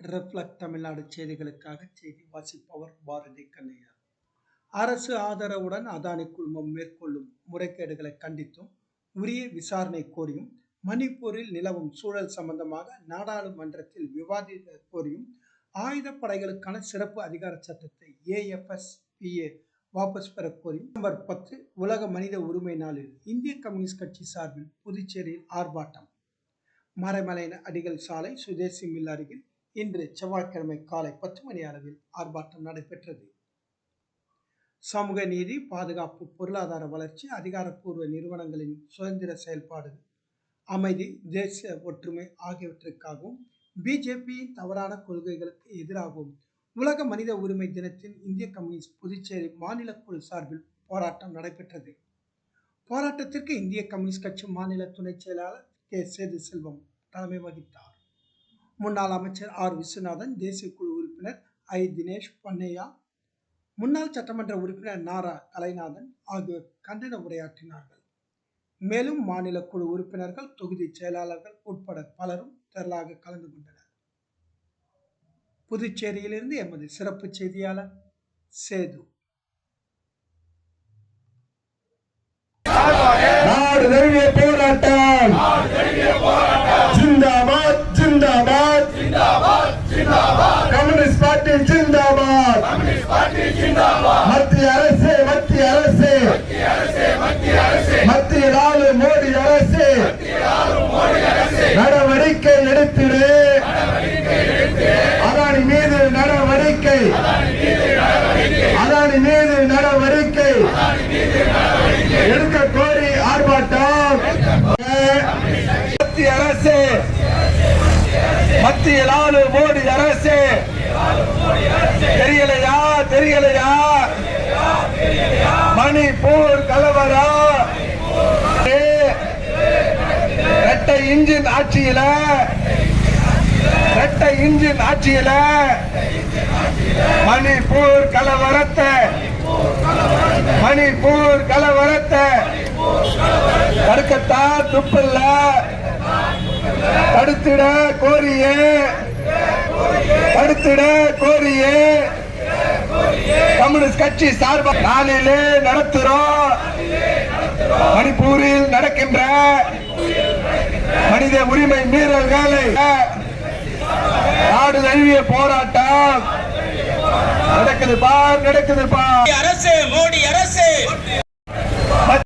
Reflect Tamil Nadu செய்திகளுக்காக செய்தி வாசிப்பவர் பாரதி கண்ணையா. அரசு ஆதரவுடன் அதானி குழுமம் மேற்கொள்ளும் முறைகேடுகளை கண்டித்தும் உரிய விசாரணை கோரியும் மணிப்பூரில் நிலவும் சூழல் சம்பந்தமாக நாடாளுமன்றத்தில் விவாதிக்க கோரியும் ஆயுதப்படைகளுக்கான சிறப்பு அதிகார சட்டத்தை ஏஎஃப்எஸ்பிஏ வாபஸ் பெற கோரியும். நவம்பர் பத்து உலக மனித உரிமை நாளில் இந்திய கம்யூனிஸ்ட் கட்சி சார்பில் புதுச்சேரியில் ஆர்ப்பாட்டம். மறைமலை அடிகள் சாலை சுதேசி மில் அருகில் இன்று செவ்வாய்க்கிழமை காலை பத்து மணி அளவில் ஆர்ப்பாட்டம் நடைபெற்றது. சமூக நீதி பாதுகாப்பு பொருளாதார வளர்ச்சி அதிகாரப்பூர்வ நிறுவனங்களின் சுதந்திர செயல்பாடு அமைதி தேசிய ஒற்றுமை ஆகியவற்றிற்காகவும் பிஜேபியின் தவறான கொள்கைகளுக்கு எதிராகவும் உலக மனித உரிமை தினத்தின் இந்திய கம்யூனிஸ்ட் புதுச்சேரி மாநில குழு சார்பில் போராட்டம் நடைபெற்றது. போராட்டத்திற்கு இந்திய கம்யூனிஸ்ட் கட்சி மாநில துணைச் செயலாளர் கே. சேது செல்வம் தலைமை வகித்தார். முன்னாள் அமைச்சர் ஆர். விஸ்வநாதன் தேசிய குழு உறுப்பினர் ஐ. தினேஷ் பொன்னையா முன்னாள் சட்டமன்ற உறுப்பினர் நாரா கலைநாதன் ஆகியோர் கண்டன உரையாற்றினார்கள். மேலும் மாநில குழு உறுப்பினர்கள் தொகுதி செயலாளர்கள் உட்பட பலரும் திரளாக கலந்து கொண்டனர். புதுச்சேரியிலிருந்து எமது சிறப்பு செய்தியாளர் சேது நாடு தழுவிய போராட்டம் ஜிந்தாபாத் ஜிந்தாபாத் கம்யூனிஸ்ட் பார்ட்டி ஜிந்தாபாத். மத்திய அரசு மத்திய அரசு. மத்திய ஆளு மோடி அரசு. நடவடிக்கை எடுத்திடு. அதானி மீது நடவடிக்கை. அதானி மீது நடவடிக்கை. எடுக்க கோரி ஆர்ப்பாட்டம். மத்திய அரசு. மத்திய ஆளு மோடி அரசு. தெரியலையா மணிப்பூர் கலவரா? ரெட்டை இன்ஜின் ஆட்சியில? ரெட்டை இன்ஜின் ஆட்சியில? மணிப்பூர் கலவரத்தை. மணிப்பூர் கலவரத்தை. தடுக்கத்தா துப்பில்ல. தடுத்திட கோரியே. தடுத்திட கோரியே. கம்யூனிஸ்ட் கட்சி சார்பாக நாளிலே நடத்துறோம் மணிப்பூரில் நடக்கின்ற மனித உரிமை மீறல்களை நாடு தழுவிய போராட்டம். நடக்குது பார் நடக்குது பார். அரசு மோடி அரசு.